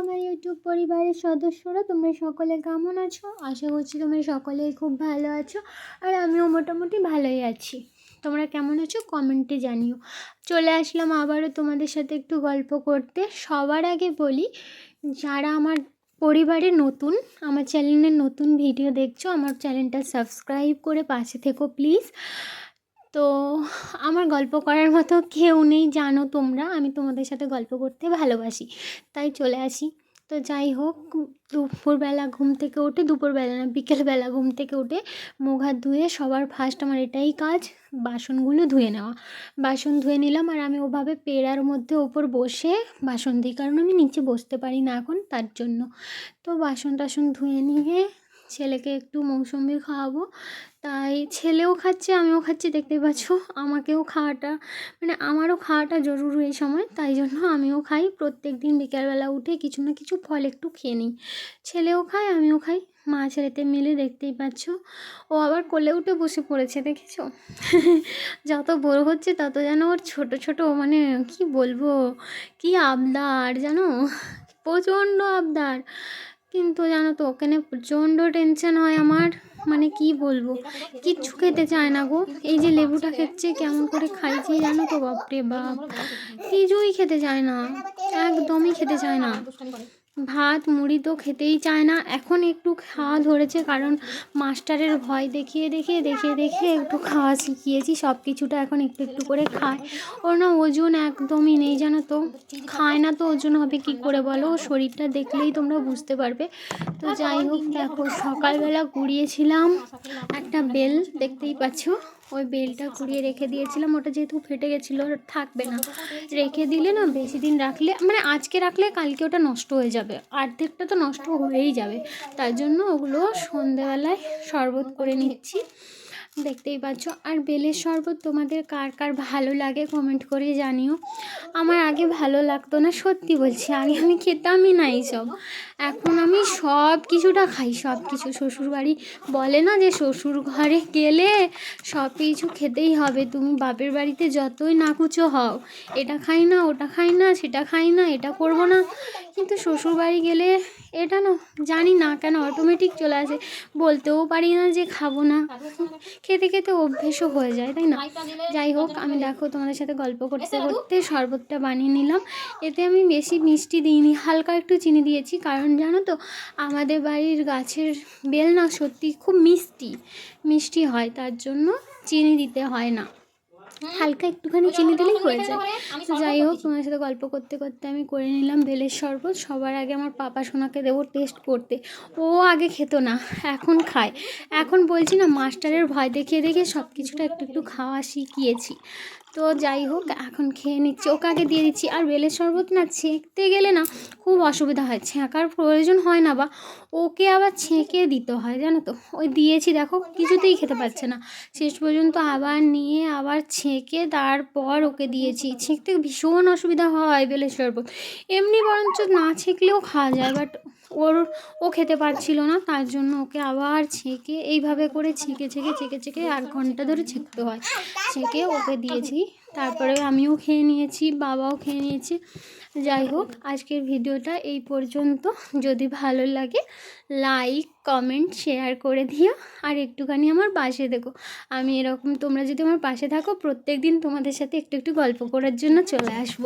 আমার ইউটিউব পরিবারের সদস্যরা, তোমরা সকলে কেমন আছো? আশা করছি তোমরা সকলেই খুব ভালো আছো আর আমিও মোটামুটি ভালোই আছি। তোমরা কেমন আছো? কমেন্টে জানিও। চলে আসলাম আবারও তোমাদের সাথে একটু গল্প করতে। সবার আগে বলি, যারা আমার পরিবারে নতুন, আমার চ্যানেলের নতুন ভিডিও দেখছ, আমার চ্যানেলটা সাবস্ক্রাইব করে পাশে থেকো প্লিজ তো আমার গল্প করার মতো কেউ নেই, জানো তোমরা। আমি তোমাদের সাথে গল্প করতে ভালোবাসি। তাই চলে আসি। তো যাই হোক, দুপুরবেলা ঘুম থেকে উঠে, দুপুরবেলা না, বিকেলবেলা ঘুম থেকে উঠে মুখ হাত ধুয়ে সবার ফার্স্ট আমার এটাই কাজ, বাসনগুলো ধুয়ে নেওয়া। বাসন ধুয়ে নিলাম আর আমি ওভাবে পেড়ার মধ্যে ওপর বসে বাসন দিই কারণ আমি নিচে বসতে পারি না এখন, তার জন্য। তো বাসন টাসন ধুয়ে নিয়ে ছেলেকে একটু মৌসুমি খাওয়াবো। তাই ছেলেও খাচ্ছে, আমিও খাচ্ছি, দেখতেই পাচ্ছ আমাকেও খাওয়াটা মানে আমারও খাওয়াটা জরুরি এই সময়, তাই জন্য আমিও খাই। প্রত্যেক দিন বিকালবেলা উঠে কিছু না কিছু ফল একটু খেয়ে নিই। ছেলেও খায়, আমিও খাই। মা ছেলেতে মিলে, দেখতেই পাচ্ছ। ও আবার কোলে উঠে বসে পড়েছে, দেখেছ? যত বড় হচ্ছে তত যেন ওর ছোট ছোট মানে কি বলব, কি আবদার জানো? প্রচণ্ড আবদার। কিন্তু জানো তো, ওখানে প্রচণ্ড টেনশন হয় আমার। মানে কি বলব? কিচ্ছু খেতে চায় না গো। এই যে লেবুটা খেচ্ছে, কেমন করে খাইছি জানো তো? বাপরে বাপ, কিছুই খেতে চায় না। একদমই খেতে চায় না। ভাত, মুড়ি তো খেতেই চায় না। এখন একটু খাওয়া ধরেছে কারণ মাস্টারের ভয় দেখিয়ে দেখিয়ে দেখিয়ে দেখিয়ে একটু খাওয়া শিখিয়েছি। সব কিছুটা এখন একটু একটু করে খায়। ওর না ওজন একদমই নেই জানো তো। খায় না তো ওজন হবে কি করে বলো? শরীরটা দেখলেই তোমরা বুঝতে পারবে। তো যাই হোক, দেখো, সকালবেলা কুড়িয়েছিলাম একটা বেল, দেখতেই পাচ্ছ? ওই বেলটা কুড়িয়ে রেখে দিয়েছিলাম। ওটা যেহেতু ফেটে গেছিল, থাকবে না। রেখে দিলে না বেশি দিন রাখলে মানে আজকে রাখলে কালকে ওটা নষ্ট হয়ে যাবে। অর্ধেকটা তো নষ্ট হয়েই যাবে। তার জন্য ওগুলো সন্ধেবেলায় শরবত করে নিচ্ছি। দেখতেই পাচ্ছ। আর বেলের শরবত তোমাদের কার কার ভালো লাগে কমেন্ট করে জানিও। আমার আগে ভালো লাগতো না, সত্যি বলছি। আগে আমি খেতামই না এইসব। এখন আমি সব কিছুটা খাই, সব কিছু। শ্বশুরবাড়ি বলে না যে শ্বশুর ঘরে গেলে সব কিছু খেতেই হবে। তুমি বাপের বাড়িতে যতই না নাকুচো হও, এটা খাই না, ওটা খাই না, সেটা খাই না, এটা করব না। কিন্তু শ্বশুরবাড়ি গেলে এটা না, জানি না কেন অটোমেটিক চলে আসে। বলতেও পারি না যে খাব না। খেতে খেতে অভ্যেসও হয়ে যায়, তাই না? যাই হোক, আমি দেখো তোমাদের সাথে গল্প করতে করতে শরবতটা বানিয়ে নিলাম। এতে আমি বেশি মিষ্টি দিইনি, হালকা একটু চিনি দিয়েছি, কারণ জানো তো, আমাদের বাড়ির গাছের বেল না সত্যি খুব মিষ্টি মিষ্টি হয়, তার জন্য চিনি দিতে হয় না। হালকা একটুখানি চিনি দিলেই হয়ে যায়। তো যাই হোক তোমার সাথে গল্প করতে করতে আমি করে নিলাম বেলের শরবত। সবার আগে আমার পাপা সোনাকে দেবো টেস্ট করতে। ও আগে খেত না, এখন খায়। এখন বলছি না, মাস্টারের ভয় দেখিয়ে দেখে সব কিছুটা একটু একটু খাওয়া শিখিয়েছি। তো যাই হোক, এখন খেয়ে নিচ্ছি। ওকে আগে দিয়ে দিচ্ছি। আর বেলের শরবত না ছেঁকতে গেলে না খুব অসুবিধা হয়। ছেঁকার প্রয়োজন হয় না বা ওকে আবার ছেঁকে দিতে হয়, জানো তো? ওই দিয়েছি, দেখো, কিছুতেই খেতে পারছে না। শেষ পর্যন্ত আবার নিয়ে আবার ছেঁকে তারপর ওকে দিয়েছি। ছেঁকতে ভীষণ অসুবিধা হয় বেলের শরবত। এমনি বরঞ্চ না ছেঁকলেও খাওয়া যায় বাট ওর, ও খেতে পারছিল না, তার জন্য ওকে আবার ছেঁকে, এইভাবে করে ছেঁকে ছেঁকে ছেঁকে ছেঁকে এক ঘণ্টা ধরে ছেঁকতে হয়। ছেঁকে ওকে দিয়েছি। তারপরে আমিও খেয়ে নিয়েছি, বাবাও খেয়ে নিয়েছি। যাই হোক, আজকের ভিডিওটা এই পর্যন্ত। যদি ভালো লাগে লাইক কমেন্ট শেয়ার করে দিও। আর একটুখানি আমার পাশে দেখো। আমি এরকম, তোমরা যদি আমার পাশে থাকো প্রত্যেক দিন তোমাদের সাথে একটু একটু গল্প করার জন্য চলে আসব।